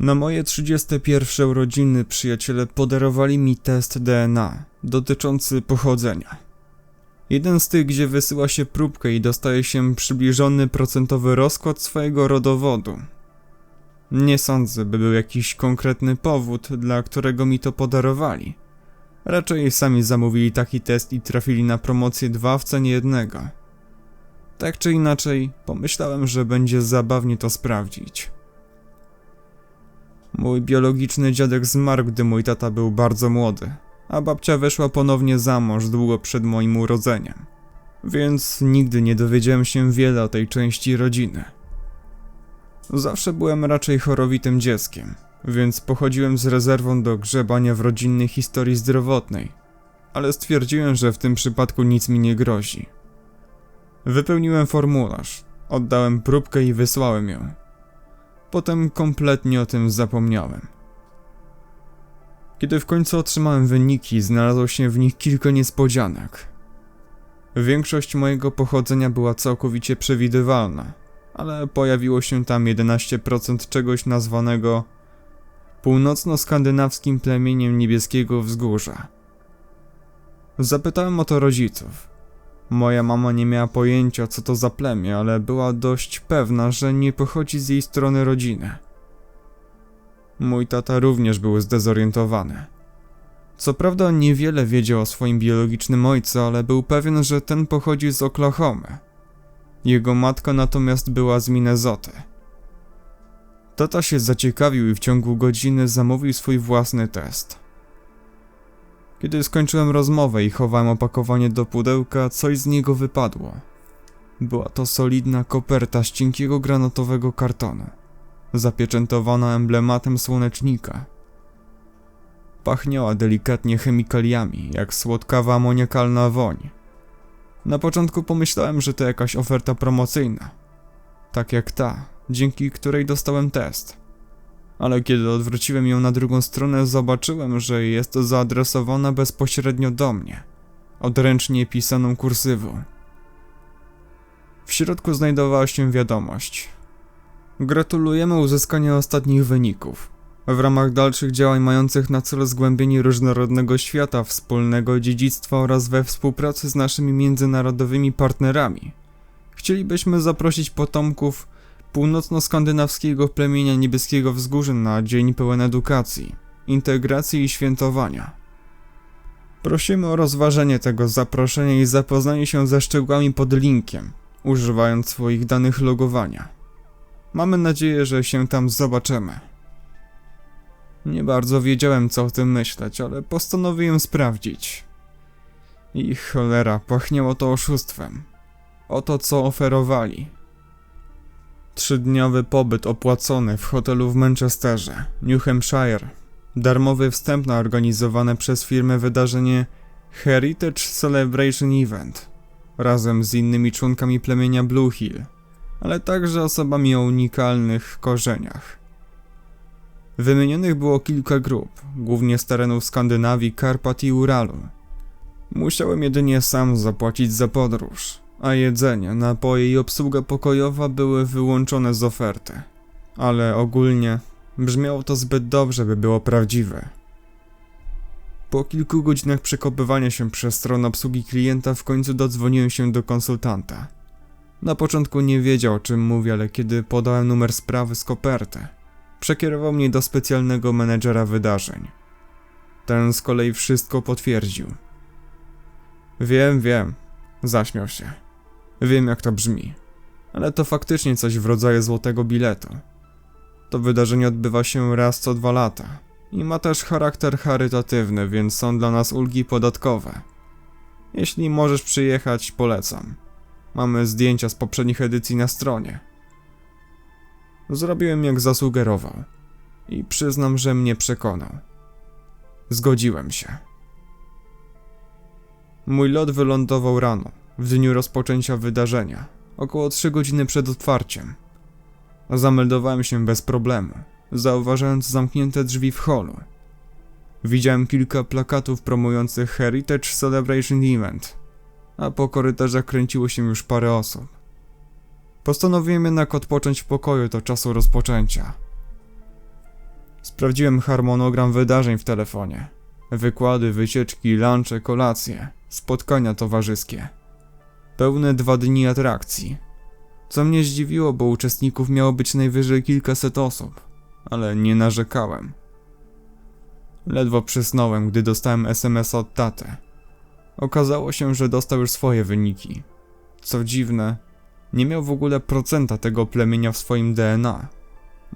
Na moje 31 urodziny przyjaciele podarowali mi test DNA dotyczący pochodzenia. Jeden z tych, gdzie wysyła się próbkę i dostaje się przybliżony procentowy rozkład swojego rodowodu. Nie sądzę, by był jakiś konkretny powód, dla którego mi to podarowali. Raczej sami zamówili taki test i trafili na promocję dwa w cenie jednego. Tak czy inaczej, pomyślałem, że będzie zabawnie to sprawdzić. Mój biologiczny dziadek zmarł, gdy mój tata był bardzo młody, a babcia weszła ponownie za mąż długo przed moim urodzeniem. Więc nigdy nie dowiedziałem się wiele o tej części rodziny. Zawsze byłem raczej chorowitym dzieckiem, więc pochodziłem z rezerwą do grzebania w rodzinnej historii zdrowotnej, ale stwierdziłem, że w tym przypadku nic mi nie grozi. Wypełniłem formularz, oddałem próbkę i wysłałem ją. Potem kompletnie o tym zapomniałem. Kiedy w końcu otrzymałem wyniki, znalazło się w nich kilka niespodzianek. Większość mojego pochodzenia była całkowicie przewidywalna, ale pojawiło się tam 11% czegoś nazwanego północno-skandynawskim plemieniem niebieskiego wzgórza. Zapytałem o to rodziców. Moja mama nie miała pojęcia, co to za plemię, ale była dość pewna, że nie pochodzi z jej strony rodziny. Mój tata również był zdezorientowany. Co prawda niewiele wiedział o swoim biologicznym ojcu, ale był pewien, że ten pochodzi z Oklahomy. Jego matka natomiast była z Minnesoty. Tata się zaciekawił i w ciągu godziny zamówił swój własny test. Kiedy skończyłem rozmowę i chowałem opakowanie do pudełka, coś z niego wypadło. Była to solidna koperta z cienkiego granatowego kartonu, zapieczętowana emblematem słonecznika. Pachniała delikatnie chemikaliami, jak słodkawa amoniakalna woń. Na początku pomyślałem, że to jakaś oferta promocyjna. Tak jak ta, dzięki której dostałem test. Ale kiedy odwróciłem ją na drugą stronę, zobaczyłem, że jest zaadresowana bezpośrednio do mnie, odręcznie pisaną kursywą. W środku znajdowała się wiadomość. Gratulujemy uzyskania ostatnich wyników. W ramach dalszych działań mających na celu zgłębienie różnorodnego świata, wspólnego dziedzictwa oraz we współpracy z naszymi międzynarodowymi partnerami, chcielibyśmy zaprosić potomków północno-skandynawskiego plemienia niebieskiego wzgórza na dzień pełen edukacji, integracji i świętowania. Prosimy o rozważenie tego zaproszenia i zapoznanie się ze szczegółami pod linkiem, używając swoich danych logowania. Mamy nadzieję, że się tam zobaczymy. Nie bardzo wiedziałem, co o tym myśleć, ale postanowiłem sprawdzić. I cholera, pachniało to oszustwem. Oto co oferowali. Trzydniowy pobyt opłacony w hotelu w Manchesterze, New Hampshire. Darmowy wstęp na organizowane przez firmę wydarzenie Heritage Celebration Event razem z innymi członkami plemienia Blue Hill, ale także osobami o unikalnych korzeniach. Wymienionych było kilka grup, głównie z terenów Skandynawii, Karpat i Uralu. Musiałem jedynie sam zapłacić za podróż, a jedzenie, napoje i obsługa pokojowa były wyłączone z oferty. Ale ogólnie brzmiało to zbyt dobrze, by było prawdziwe. Po kilku godzinach przekopywania się przez stronę obsługi klienta w końcu dodzwoniłem się do konsultanta. Na początku nie wiedział o czym mówię, ale kiedy podałem numer sprawy z koperty, przekierował mnie do specjalnego menedżera wydarzeń. Ten z kolei wszystko potwierdził. Wiem, wiem, zaśmiał się. Wiem jak to brzmi, ale to faktycznie coś w rodzaju złotego biletu. To wydarzenie odbywa się raz co dwa lata i ma też charakter charytatywny, więc są dla nas ulgi podatkowe. Jeśli możesz przyjechać, polecam. Mamy zdjęcia z poprzednich edycji na stronie. Zrobiłem jak zasugerował i przyznam, że mnie przekonał. Zgodziłem się. Mój lot wylądował rano, w dniu rozpoczęcia wydarzenia, około 3 godziny przed otwarciem. Zameldowałem się bez problemu, zauważając zamknięte drzwi w holu. Widziałem kilka plakatów promujących Heritage Celebration Event, a po korytarzach kręciło się już parę osób. Postanowiłem jednak odpocząć w pokoju do czasu rozpoczęcia. Sprawdziłem harmonogram wydarzeń w telefonie. Wykłady, wycieczki, lunche, kolacje, spotkania towarzyskie. Pełne dwa dni atrakcji. Co mnie zdziwiło, bo uczestników miało być najwyżej kilkaset osób, ale nie narzekałem. Ledwo przysnąłem, gdy dostałem SMS od taty. Okazało się, że dostał już swoje wyniki. Co dziwne, nie miał w ogóle procenta tego plemienia w swoim DNA.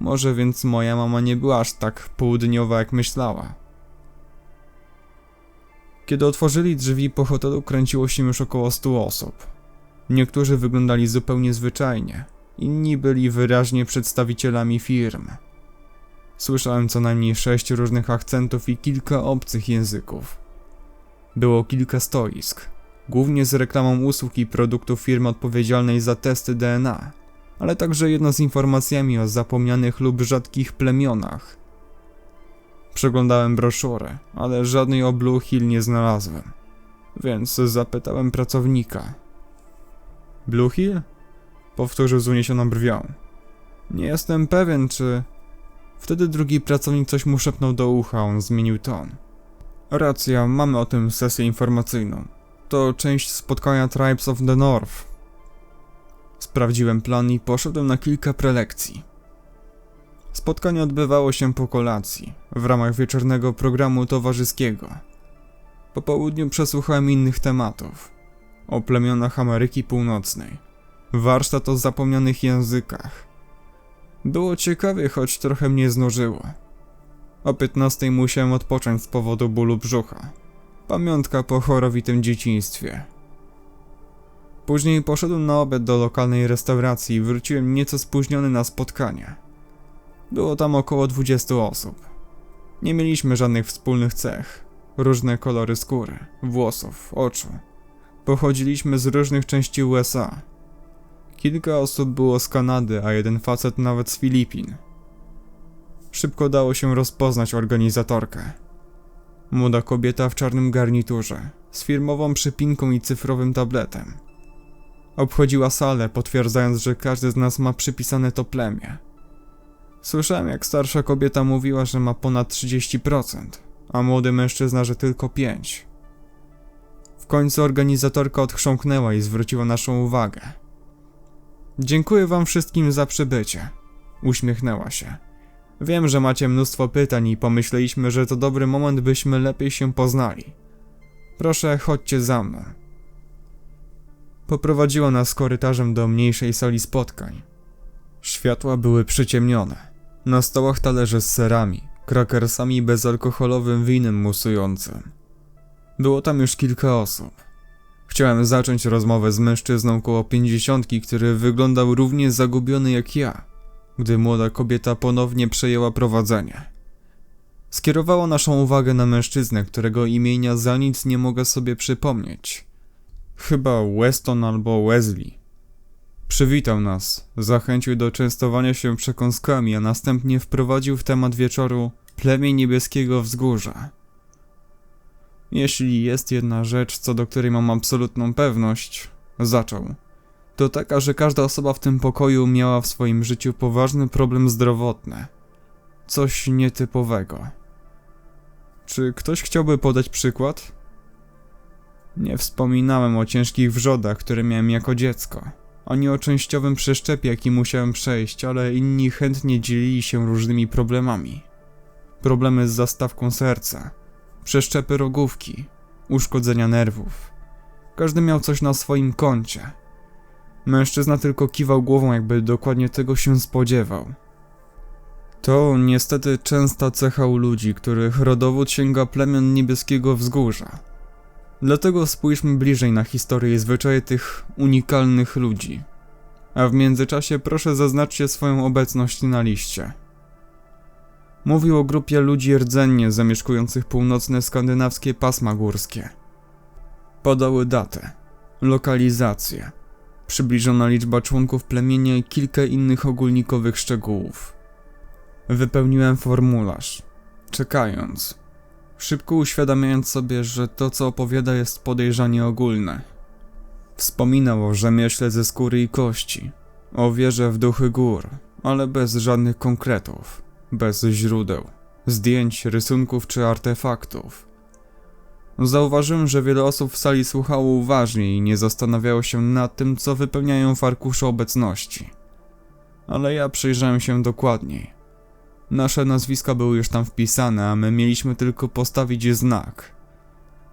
Może więc moja mama nie była aż tak południowa, jak myślała. Kiedy otworzyli drzwi po hotelu, kręciło się już około 100 osób. Niektórzy wyglądali zupełnie zwyczajnie, inni byli wyraźnie przedstawicielami firm. Słyszałem co najmniej sześć różnych akcentów i kilka obcych języków. Było kilka stoisk, głównie z reklamą usług i produktów firmy odpowiedzialnej za testy DNA, ale także jedno z informacjami o zapomnianych lub rzadkich plemionach. Przeglądałem broszurę, ale żadnej o Blue Hill nie znalazłem, więc zapytałem pracownika. Blue Hill? Powtórzył z uniesioną brwią. Nie jestem pewien, czy... Wtedy drugi pracownik coś mu szepnął do ucha, on zmienił ton. Racja, mamy o tym sesję informacyjną. To część spotkania Tribes of the North. Sprawdziłem plan i poszedłem na kilka prelekcji. Spotkanie odbywało się po kolacji, w ramach wieczornego programu towarzyskiego. Po południu przesłuchałem innych tematów. O plemionach Ameryki Północnej. Warsztat o zapomnianych językach. Było ciekawie, choć trochę mnie znużyło. O 15 musiałem odpocząć z powodu bólu brzucha. Pamiątka po chorowitym dzieciństwie. Później poszedłem na obiad do lokalnej restauracji i wróciłem nieco spóźniony na spotkanie. Było tam około 20 osób. Nie mieliśmy żadnych wspólnych cech. Różne kolory skóry, włosów, oczu. Pochodziliśmy z różnych części USA. Kilka osób było z Kanady, a jeden facet nawet z Filipin. Szybko dało się rozpoznać organizatorkę. Młoda kobieta w czarnym garniturze, z firmową przypinką i cyfrowym tabletem. Obchodziła salę, potwierdzając, że każdy z nas ma przypisane to plemię. Słyszałem, jak starsza kobieta mówiła, że ma ponad 30%, a młody mężczyzna, że tylko 5%. W końcu organizatorka odchrząknęła i zwróciła naszą uwagę. Dziękuję wam wszystkim za przybycie. Uśmiechnęła się. Wiem, że macie mnóstwo pytań i pomyśleliśmy, że to dobry moment, byśmy lepiej się poznali. Proszę, chodźcie za mną. Poprowadziła nas korytarzem do mniejszej sali spotkań. Światła były przyciemnione. Na stołach talerze z serami, krakersami i bezalkoholowym winem musującym. Było tam już kilka osób. Chciałem zacząć rozmowę z mężczyzną koło pięćdziesiątki, który wyglądał równie zagubiony jak ja, gdy młoda kobieta ponownie przejęła prowadzenie. Skierowała naszą uwagę na mężczyznę, którego imienia za nic nie mogę sobie przypomnieć. Chyba Weston albo Wesley. Przywitał nas, zachęcił do częstowania się przekąskami, a następnie wprowadził w temat wieczoru plemię niebieskiego wzgórza. Jeśli jest jedna rzecz, co do której mam absolutną pewność, zaczął. To taka, że każda osoba w tym pokoju miała w swoim życiu poważny problem zdrowotny. Coś nietypowego. Czy ktoś chciałby podać przykład? Nie wspominałem o ciężkich wrzodach, które miałem jako dziecko, ani o częściowym przeszczepie, jaki musiałem przejść, ale inni chętnie dzielili się różnymi problemami. Problemy z zastawką serca, przeszczepy rogówki, uszkodzenia nerwów. Każdy miał coś na swoim koncie. Mężczyzna tylko kiwał głową, jakby dokładnie tego się spodziewał. To niestety częsta cecha u ludzi, których rodowód sięga plemion niebieskiego wzgórza. Dlatego spójrzmy bliżej na historię i zwyczaje tych unikalnych ludzi. A w międzyczasie proszę zaznaczcie swoją obecność na liście. Mówił o grupie ludzi rdzennie zamieszkujących północne skandynawskie pasma górskie. Podały datę, lokalizację, przybliżona liczba członków plemienia i kilka innych ogólnikowych szczegółów. Wypełniłem formularz, czekając, szybko uświadamiając sobie, że to co opowiada jest podejrzanie ogólne. Wspominał o rzemiośle ze skóry i kości, o wierze w duchy gór, ale bez żadnych konkretów bez źródeł. zdjęć, rysunków czy artefaktów. Zauważyłem, że wiele osób w sali słuchało uważnie i nie zastanawiało się nad tym, co wypełniają w arkuszu obecności. Ale ja przyjrzałem się dokładniej. Nasze nazwiska były już tam wpisane, a my mieliśmy tylko postawić znak.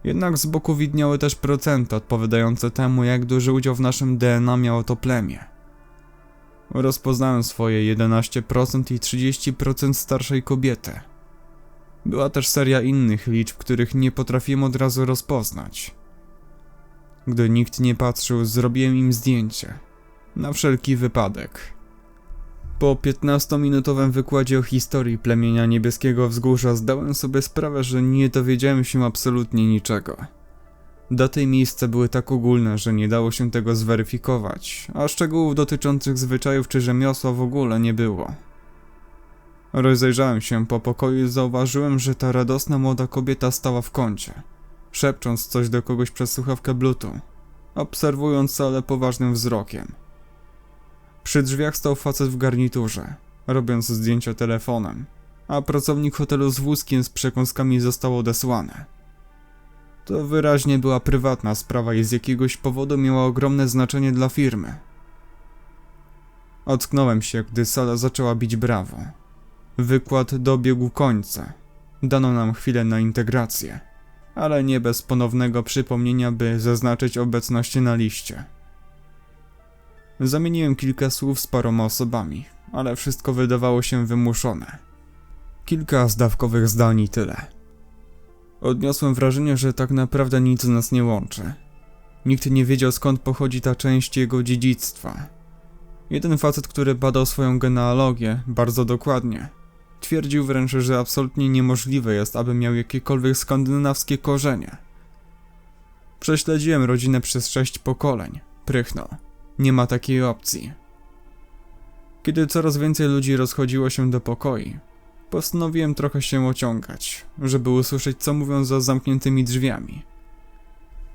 Jednak z boku widniały też procenty odpowiadające temu, jak duży udział w naszym DNA miało to plemię. Rozpoznałem swoje 11% i 30% starszej kobiety. Była też seria innych liczb, których nie potrafiłem od razu rozpoznać. Gdy nikt nie patrzył, zrobiłem im zdjęcie. Na wszelki wypadek. Po 15-minutowym wykładzie o historii plemienia Niebieskiego Wzgórza zdałem sobie sprawę, że nie dowiedziałem się absolutnie niczego. Daty i miejsca były tak ogólne, że nie dało się tego zweryfikować, a szczegółów dotyczących zwyczajów czy rzemiosła w ogóle nie było. Rozejrzałem się po pokoju i zauważyłem, że ta radosna młoda kobieta stała w kącie, szepcząc coś do kogoś przez słuchawkę Bluetooth, obserwując salę poważnym wzrokiem. Przy drzwiach stał facet w garniturze, robiąc zdjęcia telefonem, a pracownik hotelu z wózkiem z przekąskami został odesłany. To wyraźnie była prywatna sprawa i z jakiegoś powodu miała ogromne znaczenie dla firmy. Ocknąłem się, gdy sala zaczęła bić brawo. Wykład dobiegł końca. Dano nam chwilę na integrację, ale nie bez ponownego przypomnienia, by zaznaczyć obecność na liście. Zamieniłem kilka słów z paroma osobami, ale wszystko wydawało się wymuszone. Kilka zdawkowych zdań i tyle. Odniosłem wrażenie, że tak naprawdę nic nas nie łączy. Nikt nie wiedział skąd pochodzi ta część jego dziedzictwa. Jeden facet, który badał swoją genealogię bardzo dokładnie, twierdził wręcz, że absolutnie niemożliwe jest, aby miał jakiekolwiek skandynawskie korzenie. Prześledziłem rodzinę przez sześć pokoleń. Prychnął. Nie ma takiej opcji. Kiedy coraz więcej ludzi rozchodziło się do pokoi, postanowiłem trochę się ociągać, żeby usłyszeć co mówią za zamkniętymi drzwiami.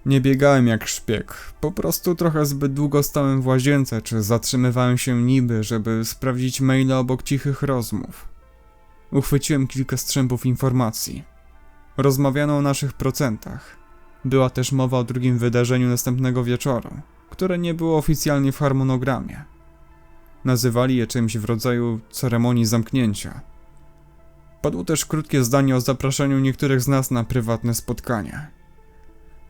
Nie biegałem jak szpieg, po prostu trochę zbyt długo stałem w łazience, czy zatrzymywałem się niby, żeby sprawdzić maile obok cichych rozmów. Uchwyciłem kilka strzępów informacji. Rozmawiano o naszych procentach. Była też mowa o drugim wydarzeniu następnego wieczoru, które nie było oficjalnie w harmonogramie. Nazywali je czymś w rodzaju ceremonii zamknięcia. Padło też krótkie zdanie o zapraszaniu niektórych z nas na prywatne spotkanie.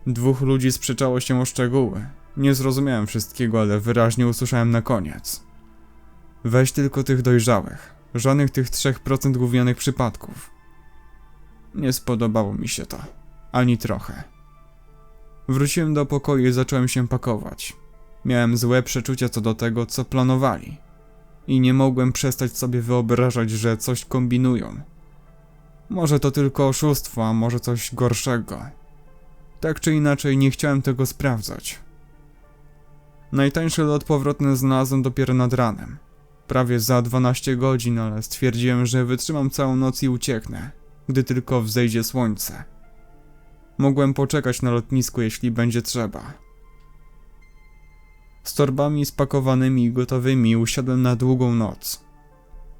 Dwóch ludzi sprzeczało się o szczegóły. Nie zrozumiałem wszystkiego, ale wyraźnie usłyszałem na koniec. Weź tylko tych dojrzałych. Żadnych tych 3% gównianych przypadków. Nie spodobało mi się to. Ani trochę. Wróciłem do pokoju i zacząłem się pakować. Miałem złe przeczucia co do tego, co planowali. I nie mogłem przestać sobie wyobrażać, że coś kombinują. Może to tylko oszustwo, a może coś gorszego. Tak czy inaczej, nie chciałem tego sprawdzać. Najtańszy lot powrotny znalazłem dopiero nad ranem. Prawie za 12 godzin, ale stwierdziłem, że wytrzymam całą noc i ucieknę, gdy tylko wzejdzie słońce. Mogłem poczekać na lotnisku, jeśli będzie trzeba. Z torbami spakowanymi i gotowymi usiadłem na długą noc.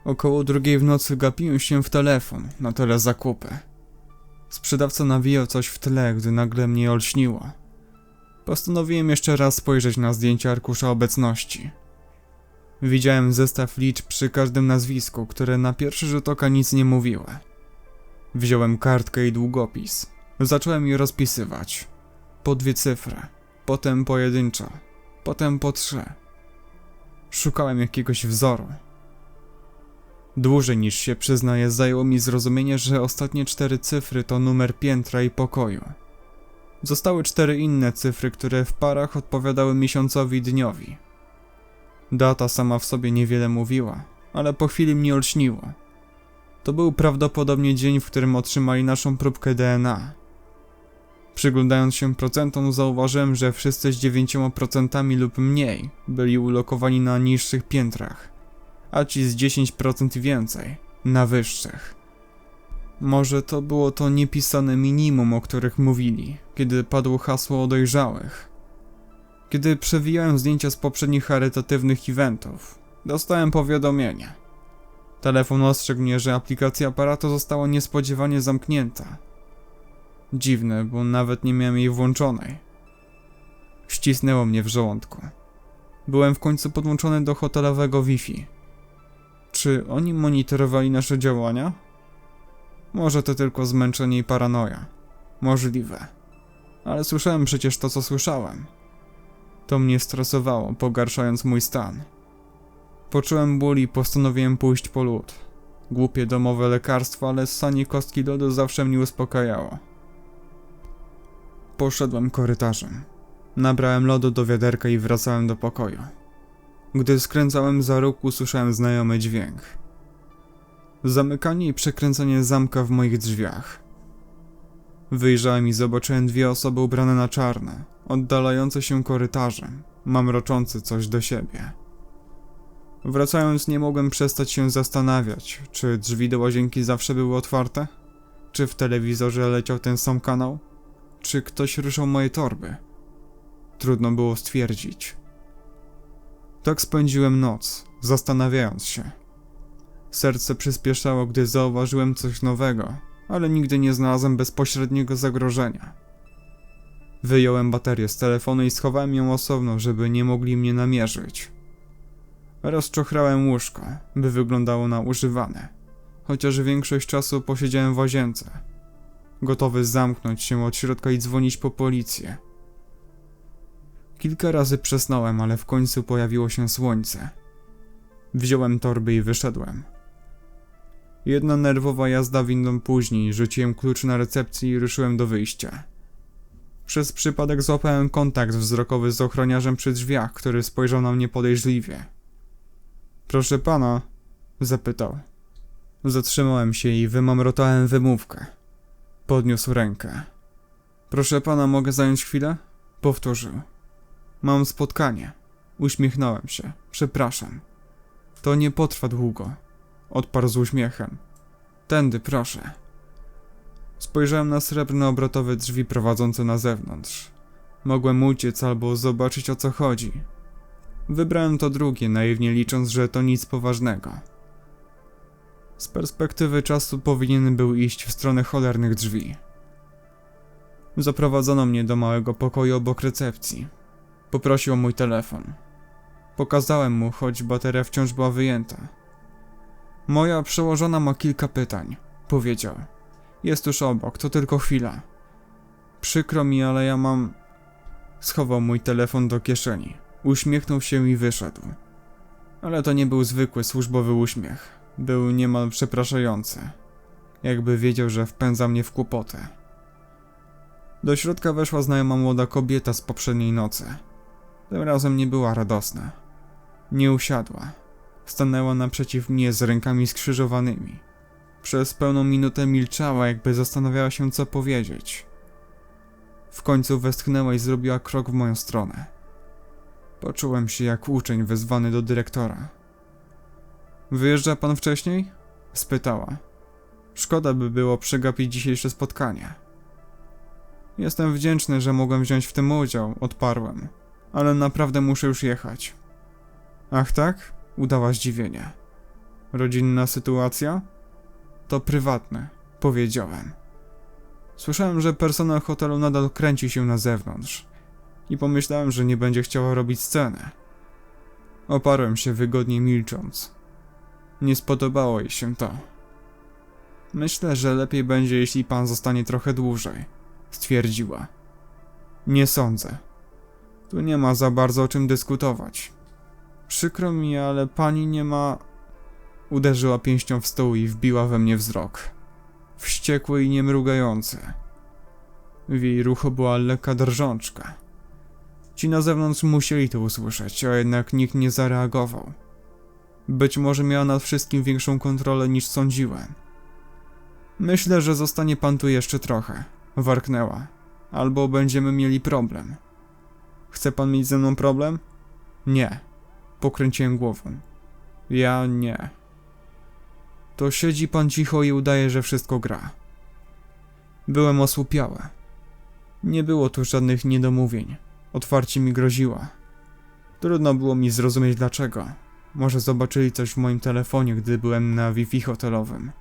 Około drugiej w nocy gapiłem się w telefon, na tyle zakupy. Sprzedawca nawijał coś w tle, gdy nagle mnie olśniło. Postanowiłem jeszcze raz spojrzeć na zdjęcie arkusza obecności. Widziałem zestaw liczb przy każdym nazwisku, które na pierwszy rzut oka nic nie mówiły. Wziąłem kartkę i długopis. Zacząłem je rozpisywać. Po dwie cyfry, potem pojedynczo, potem po trzy. Szukałem jakiegoś wzoru. Dłużej niż się przyznaję, zajęło mi zrozumienie, że ostatnie cztery cyfry to numer piętra i pokoju. Zostały cztery inne cyfry, które w parach odpowiadały miesiącowi i dniowi. Data sama w sobie niewiele mówiła, ale po chwili mnie olśniło. To był prawdopodobnie dzień, w którym otrzymali naszą próbkę DNA. Przyglądając się procentom, zauważyłem, że wszyscy z 9% lub mniej byli ulokowani na niższych piętrach, a ci z 10% więcej na wyższych. Może to było to niepisane minimum, o których mówili, kiedy padło hasło o dojrzałych. Kiedy przewijałem zdjęcia z poprzednich charytatywnych eventów, dostałem powiadomienie. Telefon ostrzegł mnie, że aplikacja aparatu została niespodziewanie zamknięta. Dziwne, bo nawet nie miałem jej włączonej. Ścisnęło mnie w żołądku. Byłem w końcu podłączony do hotelowego Wi-Fi. Czy oni monitorowali nasze działania? Może to tylko zmęczenie i paranoja. Możliwe. Ale słyszałem przecież to, co słyszałem. To mnie stresowało, pogarszając mój stan. Poczułem ból i postanowiłem pójść po lód. Głupie domowe lekarstwo, ale ssanie kostki lodu zawsze mnie uspokajało. Poszedłem korytarzem. Nabrałem lodu do wiaderka i wracałem do pokoju. Gdy skręcałem za róg, usłyszałem znajomy dźwięk. Zamykanie i przekręcanie zamka w moich drzwiach. Wyjrzałem i zobaczyłem dwie osoby ubrane na czarne, oddalające się korytarzem, mamroczące coś do siebie. Wracając nie mogłem przestać się zastanawiać, czy drzwi do łazienki zawsze były otwarte? Czy w telewizorze leciał ten sam kanał? Czy ktoś ruszał moje torby? Trudno było stwierdzić. Tak spędziłem noc, zastanawiając się. Serce przyspieszało, gdy zauważyłem coś nowego, ale nigdy nie znalazłem bezpośredniego zagrożenia. Wyjąłem baterię z telefonu i schowałem ją osobno, żeby nie mogli mnie namierzyć. Rozczochrałem łóżko, by wyglądało na używane, chociaż większość czasu posiedziałem w łazience, gotowy zamknąć się od środka i dzwonić po policję. Kilka razy przesnąłem, ale w końcu pojawiło się słońce. Wziąłem torby i wyszedłem. Jedna nerwowa jazda windą później, rzuciłem klucz na recepcji i ruszyłem do wyjścia. Przez przypadek złapałem kontakt wzrokowy z ochroniarzem przy drzwiach, który spojrzał na mnie podejrzliwie. Proszę pana, zapytał. Zatrzymałem się i wymamrotałem wymówkę. Podniósł rękę. Proszę pana, mogę zająć chwilę? Powtórzył. Mam spotkanie. Uśmiechnąłem się. Przepraszam. To nie potrwa długo. Odparł z uśmiechem. Tędy, proszę. Spojrzałem na srebrne obrotowe drzwi prowadzące na zewnątrz. Mogłem uciec albo zobaczyć o co chodzi. Wybrałem to drugie, naiwnie licząc, że to nic poważnego. Z perspektywy czasu powinien był iść w stronę cholernych drzwi. Zaprowadzono mnie do małego pokoju obok recepcji. Poprosił o mój telefon. Pokazałem mu, choć bateria wciąż była wyjęta. Moja przełożona ma kilka pytań, powiedział. Jest już obok, to tylko chwila. Przykro mi, ale ja mam. Schował mój telefon do kieszeni. Uśmiechnął się i wyszedł. Ale to nie był zwykły służbowy uśmiech. Był niemal przepraszający. Jakby wiedział, że wpędza mnie w kłopotę. Do środka weszła znajoma młoda kobieta z poprzedniej nocy. Tym razem nie była radosna. Nie usiadła. Stanęła naprzeciw mnie z rękami skrzyżowanymi. Przez pełną minutę milczała, jakby zastanawiała się, co powiedzieć. W końcu westchnęła i zrobiła krok w moją stronę. Poczułem się jak uczeń wezwany do dyrektora. Wyjeżdża pan wcześniej? spytała. Szkoda by było przegapić dzisiejsze spotkanie. Jestem wdzięczny, że mogłem wziąć w tym udział, odparłem, ale naprawdę muszę już jechać. Ach tak? Udała zdziwienie. Rodzinna sytuacja? To prywatne, powiedziałem. Słyszałem, że personel hotelu nadal kręci się na zewnątrz i pomyślałem, że nie będzie chciała robić sceny. Oparłem się wygodnie milcząc. Nie spodobało jej się to. Myślę, że lepiej będzie, jeśli pan zostanie trochę dłużej, stwierdziła. Nie sądzę. Tu nie ma za bardzo o czym dyskutować. Przykro mi, ale pani nie ma. Uderzyła pięścią w stół i wbiła we mnie wzrok. Wściekły i niemrugający. W jej ruchu była lekka drżączka. Ci na zewnątrz musieli to usłyszeć, a jednak nikt nie zareagował. Być może miała nad wszystkim większą kontrolę niż sądziłem. Myślę, że zostanie pan tu jeszcze trochę, warknęła. Albo będziemy mieli problem. Chce pan mieć ze mną problem? Nie. Pokręciłem głową. Ja nie. To siedzi pan cicho i udaje, że wszystko gra. Byłem osłupiały. Nie było tu żadnych niedomówień. Otwarcie mi groziła. Trudno było mi zrozumieć dlaczego. Może zobaczyli coś w moim telefonie, gdy byłem na Wi-Fi hotelowym.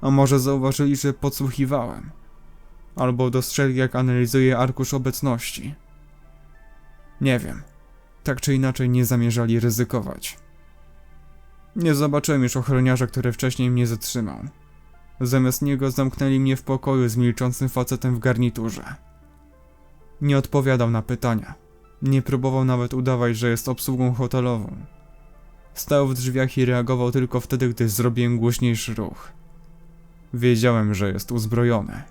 A może zauważyli, że podsłuchiwałem. Albo dostrzegli, jak analizuję arkusz obecności. Nie wiem. Tak czy inaczej nie zamierzali ryzykować. Nie zobaczyłem już ochroniarza, który wcześniej mnie zatrzymał. Zamiast niego zamknęli mnie w pokoju z milczącym facetem w garniturze. Nie odpowiadał na pytania. Nie próbował nawet udawać, że jest obsługą hotelową. Stał w drzwiach i reagował tylko wtedy, gdy zrobiłem głośniejszy ruch. Wiedziałem, że jest uzbrojony.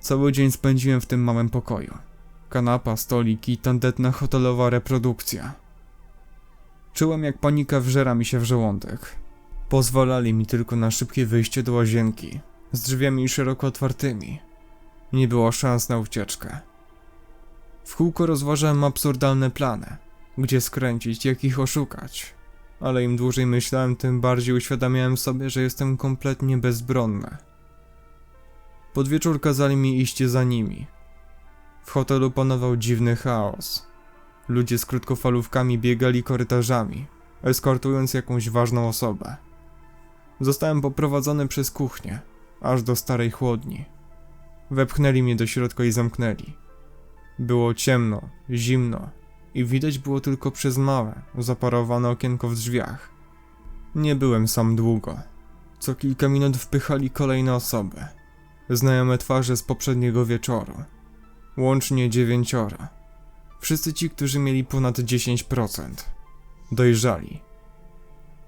Cały dzień spędziłem w tym małym pokoju. Kanapa, stolik i tandetna hotelowa reprodukcja. Czułem, jak panika wżera mi się w żołądek. Pozwalali mi tylko na szybkie wyjście do łazienki, z drzwiami szeroko otwartymi. Nie było szans na ucieczkę. W kółko rozważałem absurdalne plany, gdzie skręcić, jak ich oszukać. Ale im dłużej myślałem, tym bardziej uświadamiałem sobie, że jestem kompletnie bezbronny. Pod wieczór kazali mi iść za nimi. W hotelu panował dziwny chaos. Ludzie z krótkofalówkami biegali korytarzami, eskortując jakąś ważną osobę. Zostałem poprowadzony przez kuchnię, aż do starej chłodni. Wepchnęli mnie do środka i zamknęli. Było ciemno, zimno i widać było tylko przez małe, zaparowane okienko w drzwiach. Nie byłem sam długo. Co kilka minut wpychali kolejne osoby. Znajome twarze z poprzedniego wieczoru. Łącznie dziewięcioro. Wszyscy ci, którzy mieli ponad 10%. Dojrzali.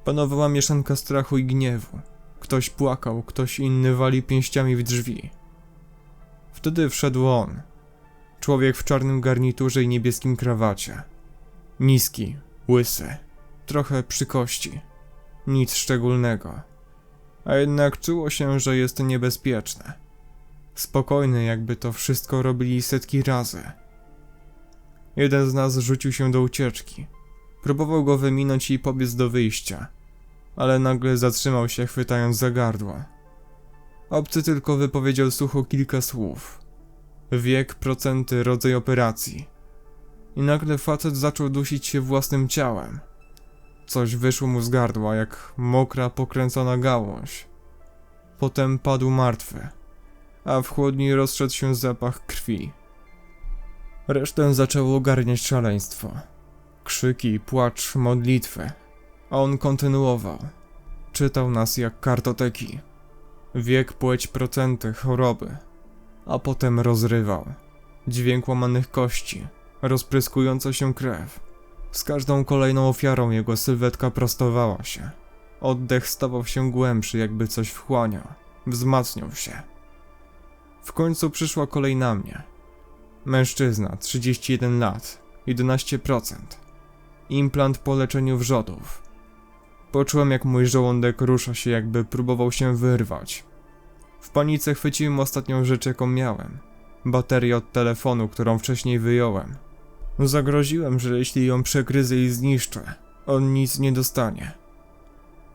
Panowała mieszanka strachu i gniewu. Ktoś płakał, ktoś inny wali pięściami w drzwi. Wtedy wszedł on. Człowiek w czarnym garniturze i niebieskim krawacie. Niski, łysy, trochę przy kości. Nic szczególnego. A jednak czuło się, że jest niebezpieczne. Spokojny, jakby to wszystko robili setki razy. Jeden z nas rzucił się do ucieczki. Próbował go wyminąć i pobiec do wyjścia, ale nagle zatrzymał się, chwytając za gardło. Obcy tylko wypowiedział sucho kilka słów. Wiek, procenty, rodzaj operacji. I nagle facet zaczął dusić się własnym ciałem. Coś wyszło mu z gardła, jak mokra, pokręcona gałąź. Potem padł martwy, a w chłodni rozszedł się zapach krwi. Resztę zaczęło ogarniać szaleństwo. Krzyki, płacz, modlitwy. A on kontynuował. Czytał nas jak kartoteki. Wiek, płeć, procenty, choroby. A potem rozrywał. Dźwięk łamanych kości, rozpryskująca się krew. Z każdą kolejną ofiarą jego sylwetka prostowała się. Oddech stawał się głębszy, jakby coś wchłaniał. Wzmacniał się. W końcu przyszła kolej na mnie. Mężczyzna, 31 lat, 11%. Implant po leczeniu wrzodów. Poczułem, jak mój żołądek rusza się, jakby próbował się wyrwać. W panice chwyciłem ostatnią rzecz, jaką miałem. Baterię od telefonu, którą wcześniej wyjąłem. Zagroziłem, że jeśli ją przegryzę i zniszczę, on nic nie dostanie.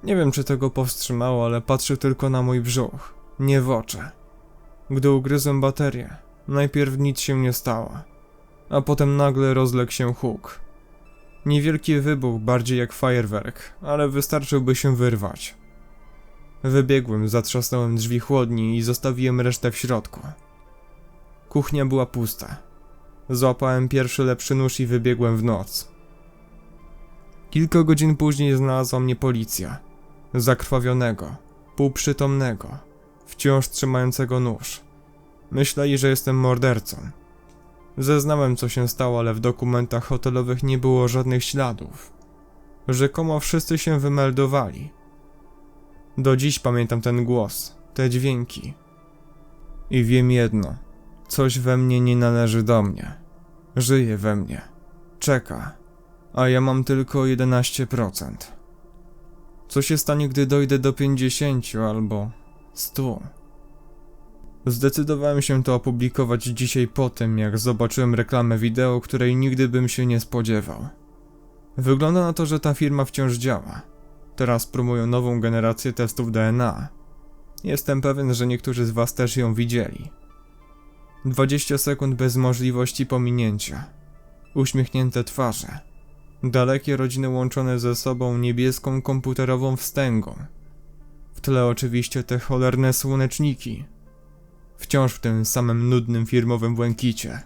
Nie wiem, czy tego powstrzymało, ale patrzył tylko na mój brzuch, nie w oczy. Gdy ugryzłem baterię, najpierw nic się nie stało, a potem nagle rozległ się huk. Niewielki wybuch, bardziej jak fajerwerk, ale wystarczyłby się wyrwać. Wybiegłem, zatrzasnąłem drzwi chłodni i zostawiłem resztę w środku. Kuchnia była pusta. Złapałem pierwszy lepszy nóż i wybiegłem w noc. Kilka godzin później znalazła mnie policja. Zakrwawionego, półprzytomnego, wciąż trzymającego nóż. Myśleli, że jestem mordercą. Zeznałem, co się stało, ale w dokumentach hotelowych nie było żadnych śladów. Rzekomo wszyscy się wymeldowali. Do dziś pamiętam ten głos, te dźwięki. I wiem jedno: coś we mnie nie należy do mnie. Żyje we mnie. Czeka. A ja mam tylko 11%. Co się stanie, gdy dojdę do 50 albo 100? Zdecydowałem się to opublikować dzisiaj po tym, jak zobaczyłem reklamę wideo, której nigdy bym się nie spodziewał. Wygląda na to, że ta firma wciąż działa. Teraz promują nową generację testów DNA. Jestem pewien, że niektórzy z Was też ją widzieli. 20 sekund bez możliwości pominięcia. Uśmiechnięte twarze. Dalekie rodziny łączone ze sobą niebieską komputerową wstęgą. Tle oczywiście te cholerne słoneczniki. Wciąż w tym samym nudnym firmowym błękicie.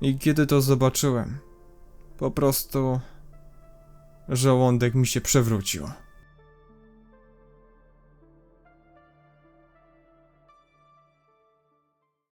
I kiedy to zobaczyłem, po prostu żołądek mi się przewrócił.